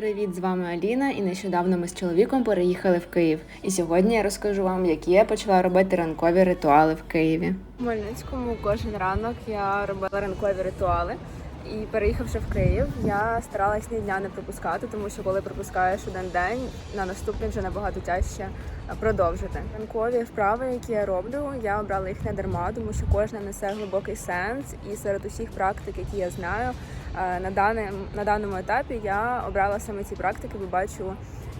Привіт, з вами Аліна, і нещодавно ми з чоловіком переїхали в Київ. І сьогодні я розкажу вам, які я почала робити ранкові ритуали в Києві. В Хмельницькому кожен ранок я робила ранкові ритуали. І переїхавши в Київ, я старалась ні дня не пропускати, тому що коли пропускаєш один день, на наступний вже набагато тяжче продовжити. Ранкові вправи, які я роблю, я обрала їх не дарма, тому що кожна несе глибокий сенс, і серед усіх практик, які я знаю, е, на даному, на даному етапі я обрала саме ці практики, бо бачу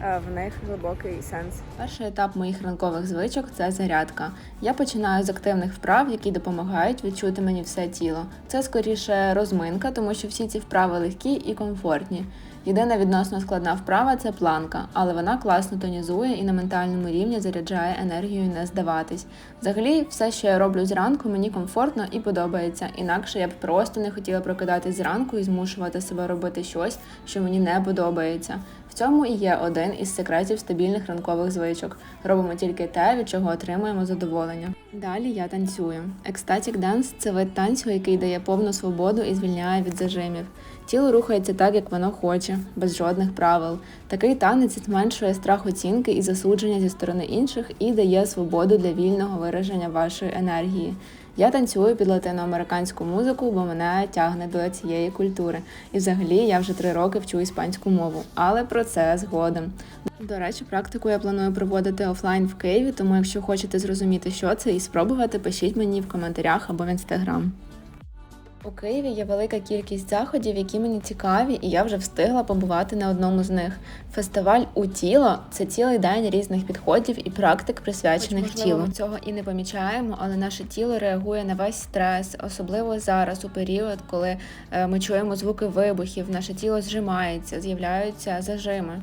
е, в них глибокий сенс. Перший етап моїх ранкових звичок це зарядка. Я починаю з активних вправ, які допомагають відчути мені все тіло. Це скоріше розминка, тому що всі ці вправи легкі і комфортні. Єдина відносно складна вправа це планка, але вона класно тонізує і на ментальному рівні заряджає енергію не здаватись. Взагалі, все, що я роблю зранку, мені комфортно і подобається. Інакше я б просто не хотіла прокидатись зранку і змушувати себе робити щось, що мені не подобається. В цьому і є один із секретів стабільних ранкових звичок. Робимо тільки те, від чого отримуємо задоволення. Далі я танцюю. Ecstatic Dance – це вид танцю, який дає повну свободу і звільняє від зажимів. Тіло рухається так, як воно хоче, без жодних правил. Такий танець зменшує страх оцінки і засудження зі сторони інших і дає свободу для вільного вираження вашої енергії. Я танцюю під латиноамериканську музику, бо мене тягне до цієї культури. І взагалі я вже три роки вчу іспанську мову, але про це згодом. До речі, практику я планую проводити офлайн в Києві, тому якщо хочете зрозуміти, що це, і спробувати, пишіть мені в коментарях або в інстаграм. У Києві є велика кількість заходів, які мені цікаві, і я вже встигла побувати на одному з них. Фестиваль у тіло це цілий день різних підходів і практик, присвячених Хоч, можливо, тілу. ми Цього і не помічаємо, але наше тіло реагує на весь стрес, особливо зараз, у період, коли е, ми чуємо звуки вибухів, наше тіло зжимається, з'являються зажими.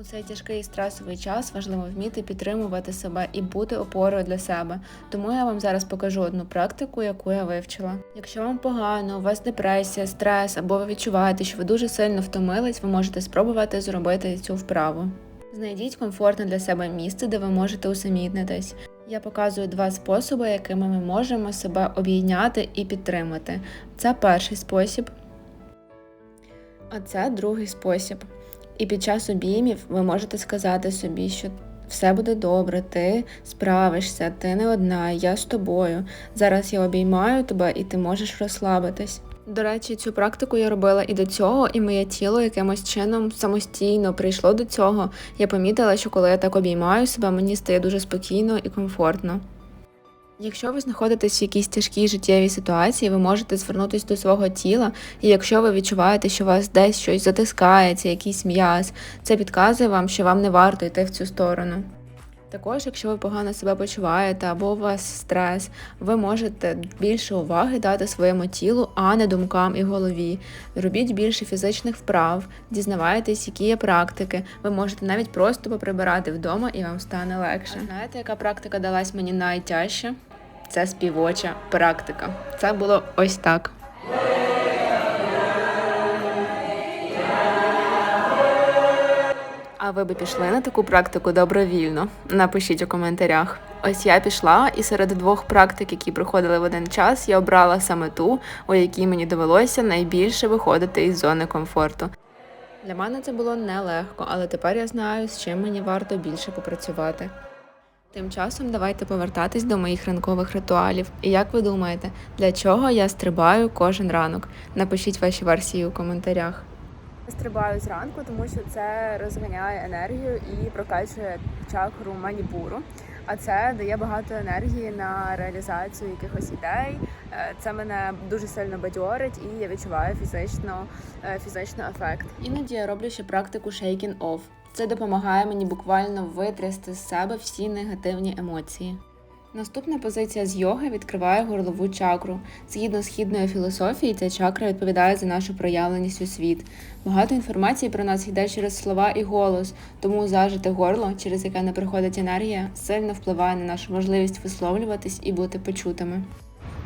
У цей тяжкий стресовий час важливо вміти підтримувати себе і бути опорою для себе. Тому я вам зараз покажу одну практику, яку я вивчила. Якщо вам погано, у вас депресія, стрес, або ви відчуваєте, що ви дуже сильно втомились, ви можете спробувати зробити цю вправу. Знайдіть комфортне для себе місце, де ви можете усамітнитись. Я показую два способи, якими ми можемо себе обійняти і підтримати. Це перший спосіб, а це другий спосіб. І під час обіймів ви можете сказати собі, що все буде добре, ти справишся, ти не одна, я з тобою. Зараз я обіймаю тебе і ти можеш розслабитись. До речі, цю практику я робила і до цього, і моє тіло якимось чином самостійно прийшло до цього. Я помітила, що коли я так обіймаю себе, мені стає дуже спокійно і комфортно. Якщо ви знаходитесь в якійсь тяжкій життєвій ситуації, ви можете звернутися до свого тіла, і якщо ви відчуваєте, що у вас десь щось затискається, якийсь м'яз, це підказує вам, що вам не варто йти в цю сторону. Також, якщо ви погано себе почуваєте або у вас стрес, ви можете більше уваги дати своєму тілу, а не думкам і голові. Робіть більше фізичних вправ, дізнавайтесь, які є практики. Ви можете навіть просто поприбирати вдома і вам стане легше. А знаєте, яка практика далась мені найтяжче? Це співоча практика. Це було ось так. А ви би пішли на таку практику добровільно? Напишіть у коментарях. Ось я пішла, і серед двох практик, які проходили в один час, я обрала саме ту, у якій мені довелося найбільше виходити із зони комфорту. Для мене це було нелегко, але тепер я знаю, з чим мені варто більше попрацювати. Тим часом давайте повертатись до моїх ранкових ритуалів. І як ви думаєте, для чого я стрибаю кожен ранок? Напишіть ваші версії у коментарях. Стрибаю зранку, тому що це розганяє енергію і прокачує чакру маніпуру. А це дає багато енергії на реалізацію якихось ідей. Е, Це мене дуже сильно бадьорить, і я відчуваю фізично, е, фізичний ефект. Іноді я роблю ще практику shaking off. Це допомагає мені буквально витрясти з себе всі негативні емоції. Наступна позиція з йоги відкриває горлову чакру. Згідно східної філософії, ця чакра відповідає за нашу проявленість у світ. Багато інформації про нас йде через слова і голос, тому зажите горло, через яке не приходить енергія, сильно впливає на нашу можливість висловлюватись і бути почутими.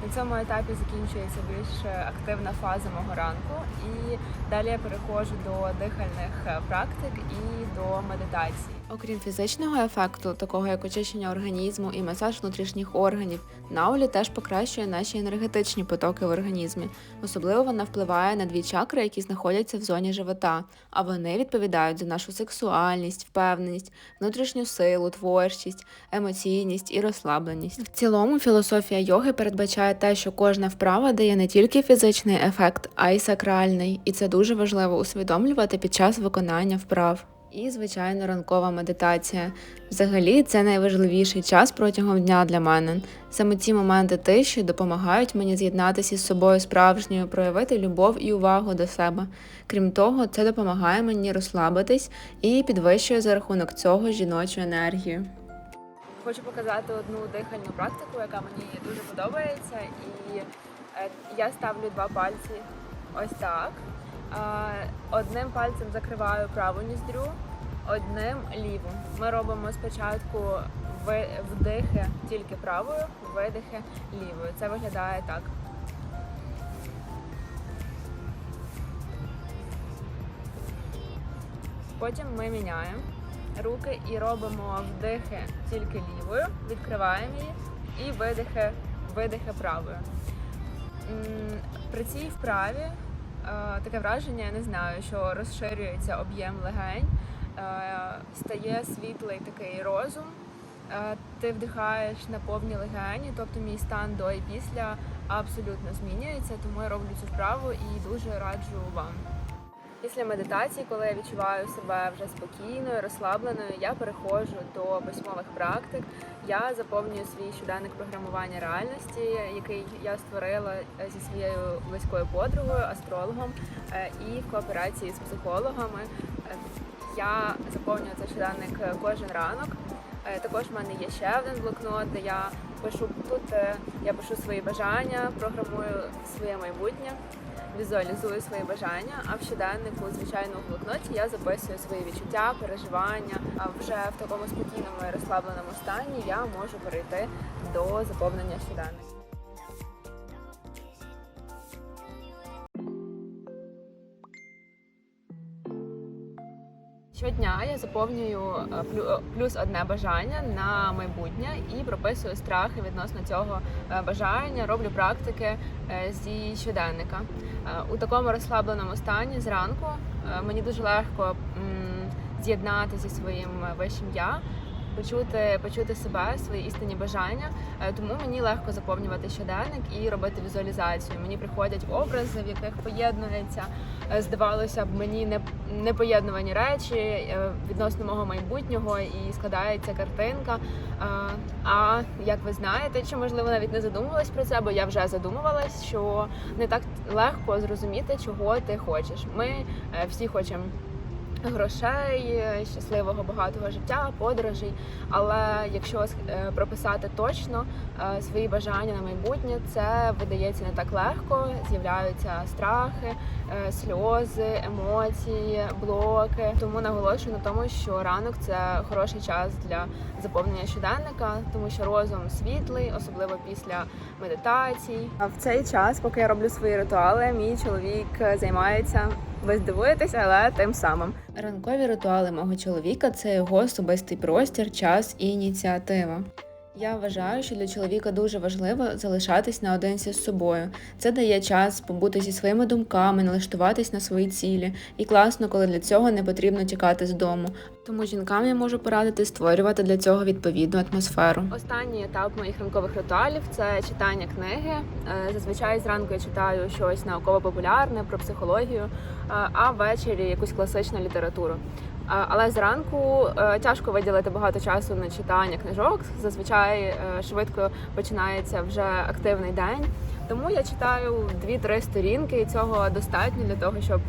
На цьому етапі закінчується більш активна фаза мого ранку, і далі я переходжу до дихальних практик і до медитації. Окрім фізичного ефекту, такого як очищення організму і масаж внутрішніх органів, наулі теж покращує наші енергетичні потоки в організмі. Особливо вона впливає на дві чакри, які знаходяться в зоні живота, а вони відповідають за нашу сексуальність, впевненість, внутрішню силу, творчість, емоційність і розслабленість. В цілому філософія йоги передбачає те, що кожна вправа дає не тільки фізичний ефект, а й сакральний, і це дуже важливо усвідомлювати під час виконання вправ. І, звичайно, ранкова медитація. Взагалі, це найважливіший час протягом дня для мене. Саме ці моменти тиші допомагають мені з'єднатися з собою справжньою, проявити любов і увагу до себе. Крім того, це допомагає мені розслабитись і підвищує за рахунок цього жіночу енергію. Хочу показати одну дихальну практику, яка мені дуже подобається, і е, я ставлю два пальці ось так. Одним пальцем закриваю праву ніздрю, одним ліву. Ми робимо спочатку вдихи тільки правою, видихи лівою. Це виглядає так. Потім ми міняємо руки і робимо вдихи тільки лівою, відкриваємо її і видихи, видихи правою. При цій вправі таке враження, я не знаю, що розширюється об'єм легень, е, стає світлий такий розум. Е, Ти вдихаєш на повні легені, тобто мій стан до і після абсолютно змінюється, тому я роблю цю вправу і дуже раджу вам. Після медитації, коли я відчуваю себе вже спокійною, розслабленою, я переходжу до письмових практик. Я заповнюю свій щоденник програмування реальності, який я створила е, зі своєю близькою подругою, астрологом е, і в кооперації з психологами. Е, Я заповнюю цей щоденник кожен ранок. Також в мене є ще один блокнот, де я пишу тут. Я пишу свої бажання, програмую своє майбутнє візуалізую свої бажання, а в щоденнику, звичайно, в блокноті я записую свої відчуття, переживання. А вже в такому спокійному і розслабленому стані я можу перейти до заповнення щоденника. Щодня я заповнюю е, е, плюс одне бажання на майбутнє і прописую страхи відносно цього е, бажання. Роблю практики зі щоденника. У такому розслабленому стані зранку мені дуже легко з'єднати зі своїм вищим я. Почути, почути себе, свої істинні бажання, Е, тому мені легко заповнювати щоденник і робити візуалізацію. Мені приходять образи, в яких поєднується, е, здавалося б, мені не, не поєднувані речі е, відносно мого майбутнього, і складається картинка. А як ви знаєте, чи можливо навіть не задумувалась про це, бо я вже задумувалась, що не так легко зрозуміти, чого ти хочеш. Ми всі хочемо грошей, е, щасливого багатого життя, подорожей. Але якщо е, прописати точно е, свої бажання на майбутнє, це видається не так легко. З'являються страхи, сльози, емоції, блоки. Тому наголошую на тому, що ранок це хороший час для заповнення щоденника, тому що розум світлий, особливо після медитацій. А в цей час, поки я роблю свої ритуали, мій чоловік займається. Ви здивуєтеся, але тим самим. Ранкові ритуали мого чоловіка це його особистий простір, час і ініціатива. Я вважаю, що для чоловіка дуже важливо залишатись наодинці з собою. Це дає час побути зі своїми думками, налаштуватись на свої цілі. І класно, коли для цього не потрібно тікати з дому. Тому жінкам я можу порадити створювати для цього відповідну атмосферу. Останній етап моїх ранкових ритуалів це читання книги. Е, Зазвичай зранку я читаю щось науково-популярне про психологію, е, а ввечері якусь класичну літературу. Але зранку е, тяжко виділити багато часу на читання книжок. Зазвичай е, швидко починається вже активний день. Тому я читаю 2-3 сторінки, і цього достатньо для того, щоб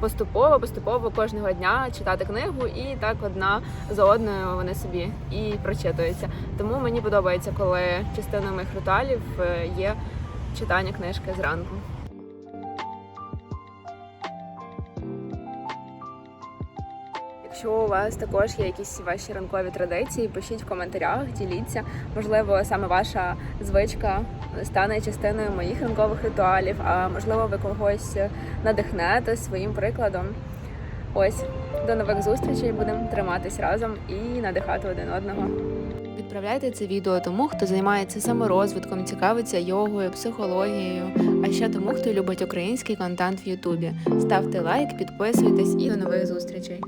поступово, поступово кожного дня читати книгу, і так одна за одною вони собі і прочитуються. Тому мені подобається, коли частиною моїх ритуалів е, є читання книжки зранку. Якщо у вас також є якісь ваші ранкові традиції, пишіть в коментарях, діліться. Можливо, саме ваша звичка стане частиною моїх ранкових ритуалів, а можливо, ви когось надихнете своїм прикладом. Ось до нових зустрічей. Будемо триматись разом і надихати один одного. Відправляйте це відео тому, хто займається саморозвитком, цікавиться йогою, психологією, а ще тому, хто любить український контент в Ютубі. Ставте лайк, підписуйтесь і до нових зустрічей.